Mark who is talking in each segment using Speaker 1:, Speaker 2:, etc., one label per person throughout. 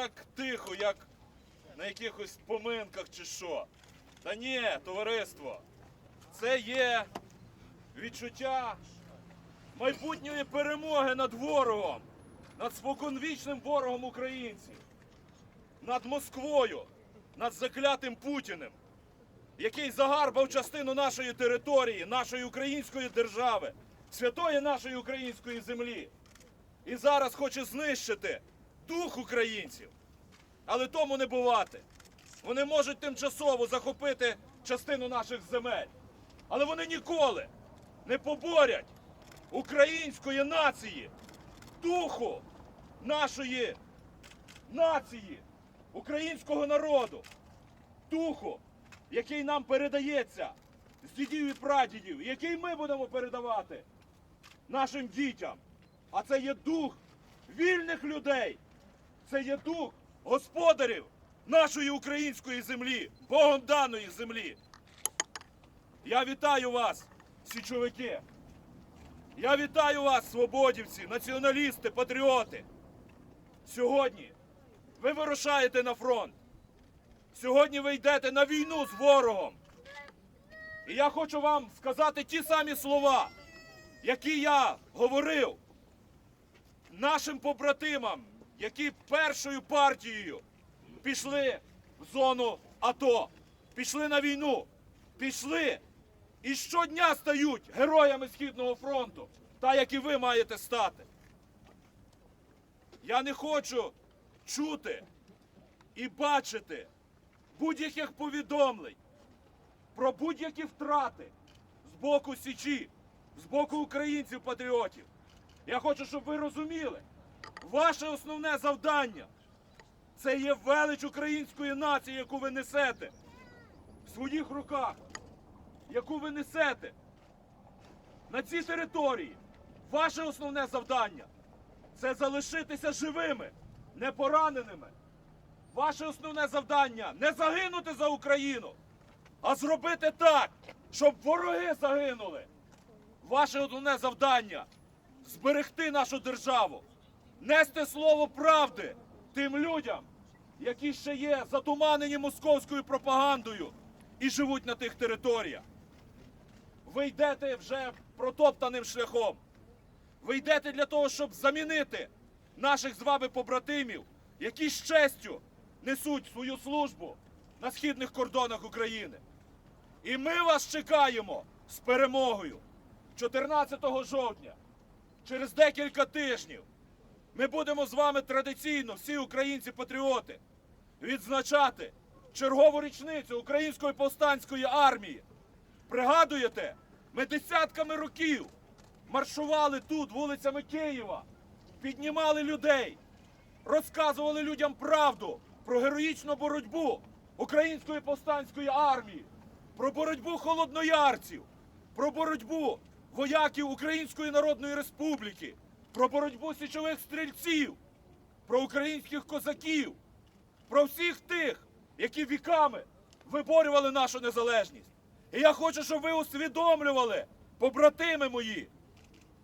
Speaker 1: так тихо, як на якихось поминках чи що. Та ні, товариство, це є відчуття майбутньої перемоги над ворогом, над споконвічним ворогом українців, над Москвою, над заклятим Путіним, який загарбав частину нашої території, нашої української держави, святої нашої української землі. І зараз хоче знищити дух українців. Але тому не бувати. Вони можуть тимчасово захопити частину наших земель. Але вони ніколи не поборять української нації, духу нашої нації, українського народу, духу, який нам передається з дідів і прадідів, який ми будемо передавати нашим дітям. А це є дух вільних людей, це є дух господарів нашої української землі, Богом даної землі. Я вітаю вас, січовики. Я вітаю вас, свободівці, націоналісти, патріоти. Сьогодні ви вирушаєте на фронт. Сьогодні ви йдете на війну з ворогом. І я хочу вам сказати ті самі слова, які я говорив нашим побратимам, які першою партією пішли в зону АТО, пішли на війну, пішли і щодня стають героями Східного фронту, та як і ви маєте стати. Я не хочу чути і бачити будь-яких повідомлень про будь-які втрати з боку Січі, з боку українців-патріотів. Я хочу, щоб ви розуміли, ваше основне завдання це є велич української нації, яку ви несете в своїх руках, яку ви несете на цій території. Ваше основне завдання це залишитися живими, не пораненими. Ваше основне завдання не загинути за Україну, а зробити так, щоб вороги загинули. Ваше основне завдання зберегти нашу державу, нести слово правди тим людям, які ще є затуманені московською пропагандою і живуть на тих територіях. Ви йдете вже протоптаним шляхом. Ви йдете для того, щоб замінити наших з вами побратимів, які з честю несуть свою службу на східних кордонах України. І ми вас чекаємо з перемогою 14 жовтня. Через декілька тижнів ми будемо з вами традиційно, всі українці-патріоти, відзначати чергову річницю Української повстанської армії. Пригадуєте, ми десятками років маршували тут, вулицями Києва, піднімали людей, розказували людям правду про героїчну боротьбу Української повстанської армії, про боротьбу холодноярців, про боротьбу вояків Української Народної Республіки, про боротьбу січових стрільців, про українських козаків, про всіх тих, які віками виборювали нашу незалежність. І я хочу, щоб ви усвідомлювали, побратими мої,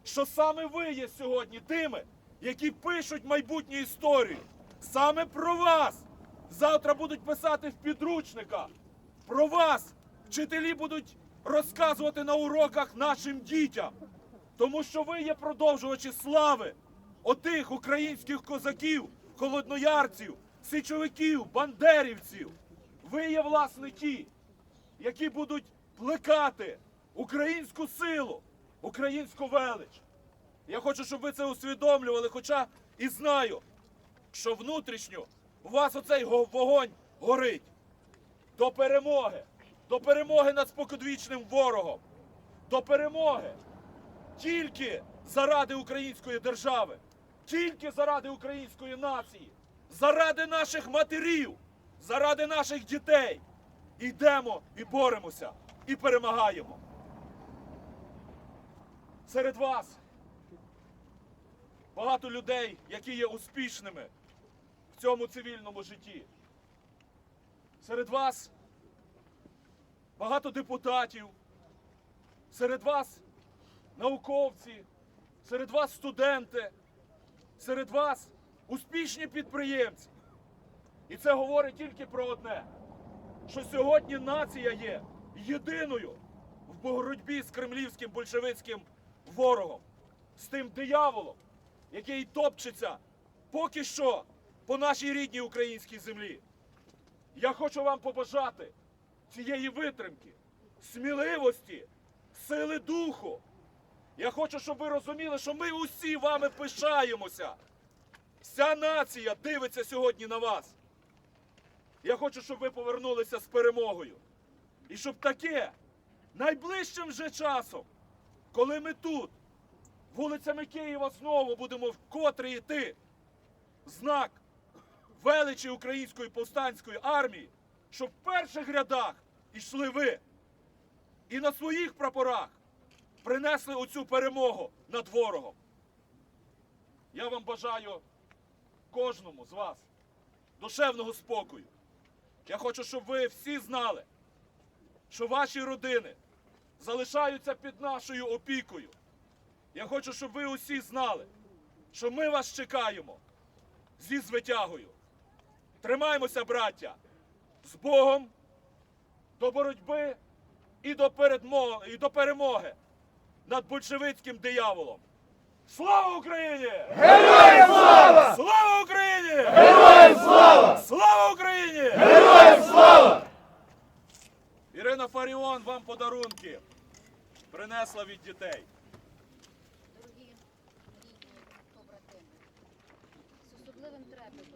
Speaker 1: що саме ви є сьогодні тими, які пишуть майбутню історію. Саме про вас завтра будуть писати в підручниках. Про вас вчителі будуть розказувати на уроках нашим дітям. Тому що ви є продовжувачі слави отих українських козаків, холодноярців, січовиків, бандерівців. Ви є власне ті, які будуть плекати українську силу, українську велич. Я хочу, щоб ви це усвідомлювали, хоча і знаю, що внутрішньо у вас оцей вогонь горить. До перемоги, до перемоги над споконвічним ворогом, до перемоги тільки заради української держави, тільки заради української нації, заради наших матерів, заради наших дітей. Йдемо і боремося, і перемагаємо. Серед вас багато людей, які є успішними в цьому цивільному житті. Серед вас багато депутатів, серед вас науковці, серед вас студенти, серед вас успішні підприємці. І це говорить тільки про одне: що сьогодні нація є єдиною в боротьбі з кремлівським большевицьким ворогом, з тим дияволом, який топчеться поки що по нашій рідній українській землі. Я хочу вам побажати цієї витримки, сміливості, сили духу. Я хочу, щоб ви розуміли, що ми усі вами пишаємося. Вся нація дивиться сьогодні на вас. Я хочу, щоб ви повернулися з перемогою. І щоб таке найближчим же часом, коли ми тут, вулицями Києва знову будемо вкотре йти, знак величі української повстанської армії, щоб в перших рядах ішли ви і на своїх прапорах принесли оцю перемогу над ворогом. Я вам бажаю кожному з вас душевного спокою. Я хочу, щоб ви всі знали, що ваші родини залишаються під нашою опікою. Я хочу, щоб ви усі знали, що ми вас чекаємо зі звитягою. Тримаймося, браття, з Богом до боротьби і до, передмо... і до перемоги над большевицьким дияволом. Слава Україні!
Speaker 2: Героям слава!
Speaker 1: Слава Україні!
Speaker 2: Героям слава!
Speaker 1: Слава Україні!
Speaker 2: Героям слава!
Speaker 1: Ірина Фаріон вам подарунки принесла від дітей.
Speaker 3: Дорогі рідні побратими, з особливим трепетом